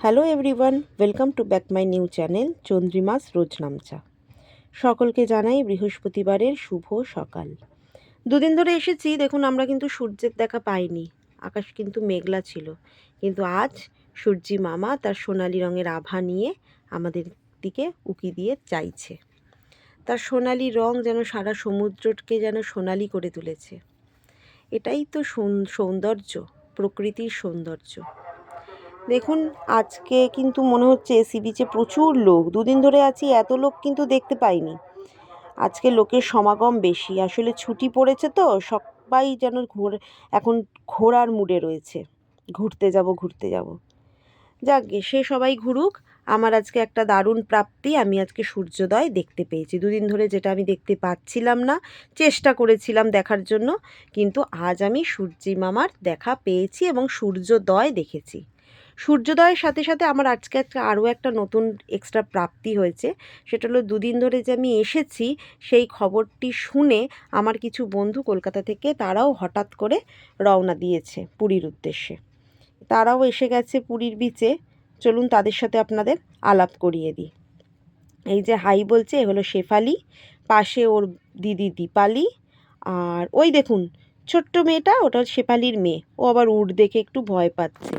Hello everyone welcome to back my new channel চন্দ্রিমাস রোজ নামচা সকলকে জানাই বৃহস্পতিবারের শুভ সকাল। দুদিন ধরে এসেছি, দেখুন আমরা কিন্তু সূর্যের দেখা পাইনি, আকাশ কিন্তু মেঘলা ছিল। কিন্তু আজ সূর্যি মামা তার সোনালি রঙের আভা নিয়ে আমাদের দিকে উকি দিয়ে চাইছে তার সোনালি রং যেন সারা সমুদ্রকে যেন সোনালি করে তুলেছে। এটাই তো সৌন- সৌন্দর্য, প্রকৃতির সৌন্দর্য। দেখুন, আজকে কিন্তু মনে হচ্ছে সি বিচে প্রচুর লোক। দুদিন ধরে আছি, এত লোক কিন্তু দেখতে পাইনি। আজকে লোকের সমাগম বেশি। আসলে ছুটি পড়েছে তো, সবাই যেন ঘোর, এখন ঘোরার মুডে রয়েছে। ঘুরতে যাব ঘুরতে যাব। যাকগে সে সবাই ঘুরুক। আমার আজকে একটা দারুণ প্রাপ্তি। আমি আজকে সূর্যোদয় দেখতে পেয়েছি। দুদিন ধরে যেটা আমি দেখতে পাচ্ছিলাম না, চেষ্টা করেছিলাম দেখার জন্য, কিন্তু আজ আমি সূর্যি মামার দেখা পেয়েছি এবং সূর্যোদয় দেখেছি। সূর্যোদয়ের সাথে সাথে আমার আজকে একটা আরও একটা নতুন এক্সট্রা প্রাপ্তি হয়েছে। সেটা হলো দুদিন ধরে যে আমি এসেছি, সেই খবরটি শুনে আমার কিছু বন্ধু কলকাতা থেকে তারাও হঠাৎ করে রওনা দিয়েছে পুরীর উদ্দেশ্যে। তারাও এসে গেছে পুরীর বিচে চলুন তাদের সাথে আপনাদের আলাপ করিয়ে দিই। এই যে হাই বলছে, এ হলো শেফালি, পাশে ওর দিদি দীপালি, আর ওই দেখুন, ছোট্ট মেয়েটা, ওটা শেফালির মেয়ে। ও আবার উট দেখে একটু ভয় পাচ্ছে।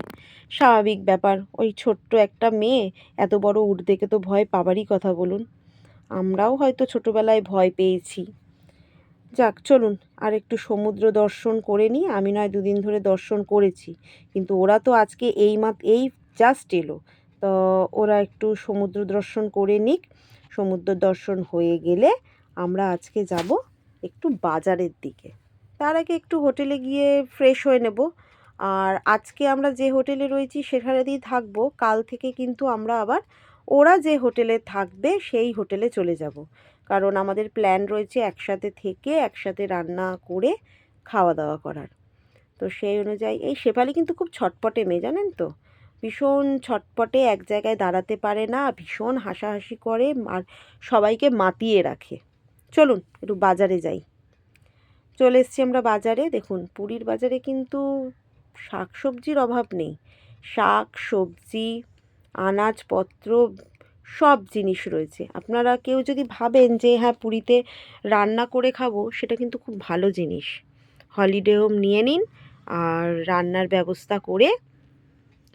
স্বাভাবিক ব্যাপার। ওই ছোট্ট একটা মেয়ে, এত বড় উট দেখে তো ভয় পাবারই কথা বলুন। আমরাও হয়তো ছোটোবেলায় ভয় পেয়েছি। যাক, চলুন, আর একটু সমুদ্র দর্শন করে নিই। আমি নয়, দুদিন ধরে দর্শন করেছি। কিন্তু ওরা তো আজকে এই মাত, এই জাস্ট এলো। তো ওরা একটু সমুদ্র দর্শন করে নিক। সমুদ্র দর্শন হয়ে গেলে আমরা আজকে যাব একটু বাজারের দিকে। তার আগে একটু হোটেলে গিয়ে ফ্রেশ হয়ে নেব। আর আজকে আমরা যে হোটেলে রয়েছি সেখানেই থাকব। কাল থেকে কিন্তু আমরা আবার ওরা যে হোটেলে থাকবে সেই হোটেলে চলে যাব। কারণ আমাদের প্ল্যান রয়েছে একসাথে থেকে একসাথে রান্না করে খাওয়া দাওয়া করার। তো সেই অনুযায়ী, এই শেফালি কিন্তু খুব ছটপটে মেয়ে, জানেন তো? ভীষণ ছটপটে এক জায়গায় দাঁড়াতে পারে না, ভীষণ হাসাহাসি করে আর সবাইকে মাতিয়ে রাখে। চলুন, একটু বাজারে যাই। চলে এসছি আমরা বাজারে। দেখুন, পুরীর বাজারে কিন্তু শাক সবজির অভাব নেই। শাক, সবজি আনাজপত্র সব জিনিস রয়েছে। আপনারা কেউ যদি ভাবেন যে হ্যাঁ পুরীতে রান্না করে খাব, সেটা কিন্তু খুব ভালো জিনিস। হলিডে হোম নিয়ে নিন আর রান্নার ব্যবস্থা করে,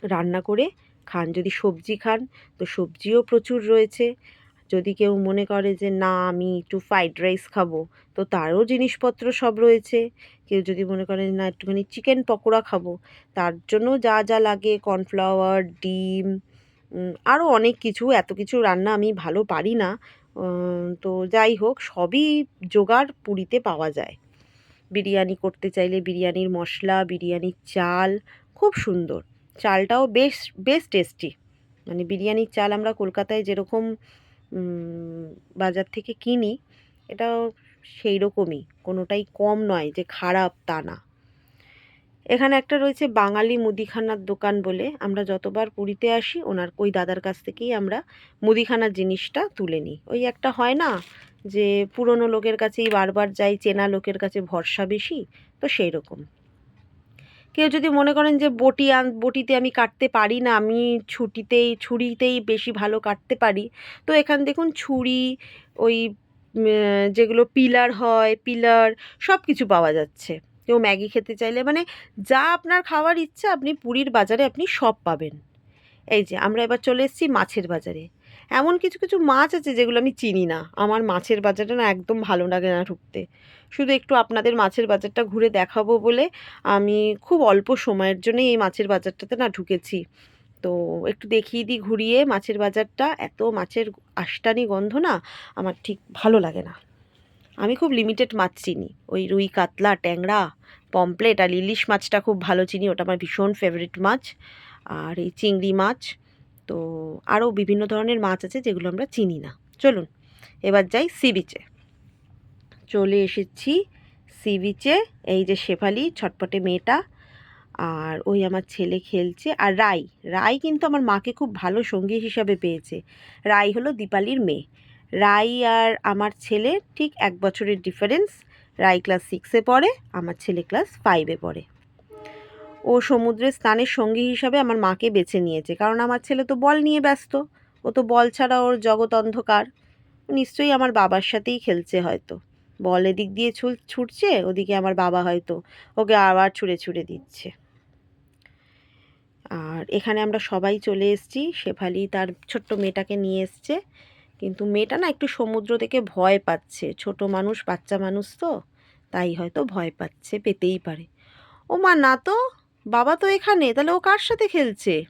রান্না করে খান। যদি সবজি খান, তো সবজিও প্রচুর রয়েছে। যদি কেউ মনে করে যে, না, আমি একটু ফ্রাইড রাইস খাব, তো তারও জিনিসপত্র সব রয়েছে। কেউ যদি মনে করে না, একটুখানি চিকেন পকোড়া খাব, তার জন্য যা যা লাগে কর্নফ্লাওয়ার ডিম আরও অনেক কিছু, এত কিছু রান্না আমি ভালো পারি না। তো যাই হোক, সবই জোগাড় পুরীতে পাওয়া যায়। বিরিয়ানি করতে চাইলে বিরিয়ানির মশলা, বিরিয়ানির চাল, খুব সুন্দর। চালটাও বেশ বেশ টেস্টি মানে বিরিয়ানির চাল আমরা কলকাতায় যেরকম বাজার থেকে কিনি, এটাও সেই রকমই কোনোটাই কম নয় যে খারাপ তা না। এখানে একটা রয়েছে বাঙালি মুদিখানার দোকান বলে, আমরা যতবার পুরীতে আসি, ওনার, ওই দাদার কাছ থেকেই আমরা মুদিখানার জিনিসটা তুলে নিই। ওই একটা হয় না যে পুরনো লোকের কাছেই বারবার যাই, চেনা লোকের কাছে ভরসা বেশি, তো সেই রকম কেউ যদি মনে করেন যে বটি আন, বটিতে আমি কাটতে পারি না, আমি ছুটিতেই, ছুরিতেই বেশি ভালো কাটতে পারি, তো এখানে দেখুন ছুরি, ওই যেগুলো পিলার হয়, পিলার সব কিছু পাওয়া যাচ্ছে। কেউ ম্যাগি খেতে চাইলে মানে যা আপনার খাওয়ার ইচ্ছা, আপনি পুরীর বাজারে আপনি সব পাবেন। এই যে, আমরা এবার চলে এসেছি মাছের বাজারে। এমন কিছু কিছু মাছ আছে যেগুলো আমি চিনি না। আমার মাছের বাজারে না একদম ভালো লাগে না ঢুকতে। শুধু একটু আপনাদের মাছের বাজারটা ঘুরে দেখাবো বলে আমি খুব অল্প সময়ের জন্য এই মাছের বাজারটাতে না ঢুকেছি। তো একটু দেখিয়ে দিই ঘুরিয়ে মাছের বাজারটা। এত মাছের আষ্টানি গন্ধ না আমার ঠিক ভালো লাগে না। আমি খুব লিমিটেড মাছ চিনি। ওই রুই, কাতলা, ট্যাংরা পমপ্লেট আর ইলিশ মাছটা খুব ভালো চিনি। ওটা আমার ভীষণ ফেভারিট মাছ। আর এই চিংড়ি মাছ। তো আরও বিভিন্ন ধরনের মাছ আছে যেগুলো আমরা চিনি না। চলুন, এবার যাই সি বিচে চলে এসেছি সি বিচে এই যে শেফালি, ছটপটে মেয়েটা আর ওই আমার ছেলে খেলছে। আর রাই রাই কিন্তু আমার মাকে খুব ভালো সঙ্গী হিসাবে পেয়েছে। রাই হলো দীপালির মেয়ে। রাই আর আমার ছেলে ঠিক এক বছরের ডিফারেন্স রাই ক্লাস সিক্সে পড়ে, আমার ছেলে ক্লাস ফাইভে পড়ে। ও সমুদ্রে স্নানের সঙ্গী হিসাবে আমার মাকে বেছে নিয়েছে। কারণ আমার ছেলে তো বল নিয়ে ব্যস্ত। ও তো বল ছাড়া ওর জগৎ অন্ধকার। নিশ্চয়ই আমার বাবার সাথেই খেলছে হয়তো। বল এদিক দিয়ে ছুল, ছুটছে, ওদিকে আমার বাবা হয়তো ওকে আবার ছুঁড়ে ছুঁড়ে দিচ্ছে। আর এখানে আমরা সবাই চলে এসেছি। শেফালি তার ছোট্ট মেয়েটাকে নিয়ে এসছে। কিন্তু মেয়েটা না একটু সমুদ্র থেকে ভয় পাচ্ছে। ছোট মানুষ, বাচ্চা মানুষ তো, তাই হয়তো ভয় পাচ্ছে, পেতেই পারে। ও মা, না তো। বাবা তো এখানে, তাহলে ও কার সাথে খেলছে?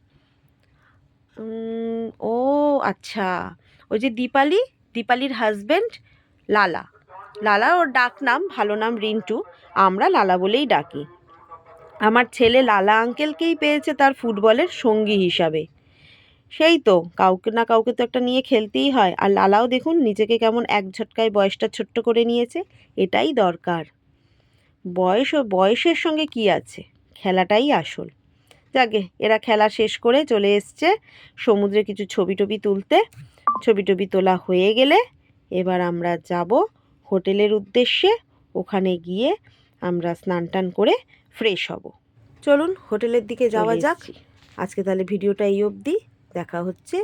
ও আচ্ছা। ওই যে দীপালি, দীপালির হাজব্যান্ড লালা। লালা ওর ডাক নাম, ভালো নাম রিন্টু। আমরা লালা বলেই ডাকি। আমার ছেলে লালা আঙ্কেলকেই পেয়েছে তার ফুটবলের সঙ্গী হিসাবে। সেই তো, কাউকে না কাউকে তো একটা নিয়ে খেলতেই হয়। আর লালাও দেখুন, নিজেকে কেমন এক ঝটকায় বয়সটা ছোট্ট করে নিয়েছে, এটাই দরকার। বয়স ও বয়সের সঙ্গে কি আছে? খেলাটাই আসল। যাকে এরা খেলা শেষ করে চলে এসছে সমুদ্রে কিছু ছবি টবি তুলতে। ছবি টবি তোলা হয়ে গেলে এবার আমরা যাব হোটেলের উদ্দেশ্যে। ওখানে গিয়ে আমরা স্নান টান করে ফ্রেশ হব। চলুন হোটেলের দিকে যাওয়া যাক। আজকে তাহলে ভিডিওটা এই অবধি। দেখা হচ্ছে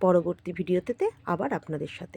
পরবর্তী ভিডিওতে আবার আপনাদের সাথে।